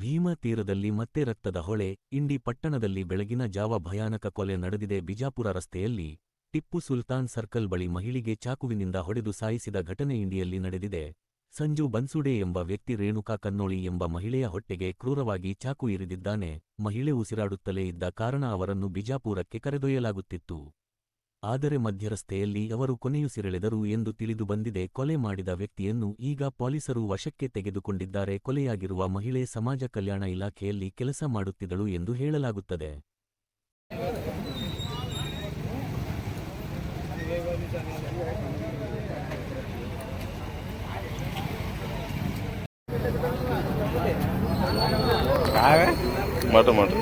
ಭೀಮಾ ತೀರದಲ್ಲಿ ಮತ್ತೆ ರಕ್ತದ ಹೊಳೆ, ಇಂಡಿ ಪಟ್ಟಣದಲ್ಲಿ ಬೆಳಗಿನ ಜಾವ ಭಯಾನಕ ಕೊಲೆ ನಡೆದಿದೆ. ಬಿಜಾಪುರ ರಸ್ತೆಯಲ್ಲಿ ಟಿಪ್ಪು ಸುಲ್ತಾನ್ ಸರ್ಕಲ್ ಬಳಿ ಮಹಿಳೆಗೆ ಚಾಕುವಿನಿಂದ ಹೊಡೆದು ಸಾಯಿಸಿದ ಘಟನೆ ಇಂಡಿಯಲ್ಲಿ ನಡೆದಿದೆ. ಸಂಜು ಬನ್ಸುಡೆ ಎಂಬ ವ್ಯಕ್ತಿ ರೇಣುಕಾ ಕನ್ನೋಳಿ ಎಂಬ ಮಹಿಳೆಯ ಹೊಟ್ಟೆಗೆ ಕ್ರೂರವಾಗಿ ಚಾಕು ಇರಿದಿದ್ದಾನೆ. ಮಹಿಳೆ ಉಸಿರಾಡುತ್ತಲೇ ಇದ್ದ ಕಾರಣ ಅವರನ್ನು ಬಿಜಾಪುರಕ್ಕೆ ಕರೆದೊಯ್ಯಲಾಗುತ್ತಿತ್ತು. ಆದರೆ ಮಧ್ಯರಸ್ತೆಯಲ್ಲಿ ಅವರು ಕೊನೆಯುಸಿರೆಳೆದರು ಎಂದು ತಿಳಿದು ಬಂದಿದೆ. ಕೊಲೆ ಮಾಡಿದ ವ್ಯಕ್ತಿಯನ್ನು ಈಗ ಪೊಲೀಸರು ವಶಕ್ಕೆ ತೆಗೆದುಕೊಂಡಿದ್ದಾರೆ. ಕೊಲೆಯಾಗಿರುವ ಮಹಿಳೆ ಸಮಾಜ ಕಲ್ಯಾಣ ಇಲಾಖೆಯಲ್ಲಿ ಕೆಲಸ ಮಾಡುತ್ತಿದ್ದಳು ಎಂದು ಹೇಳಲಾಗುತ್ತದೆ. ಮಾತು ಮಾತು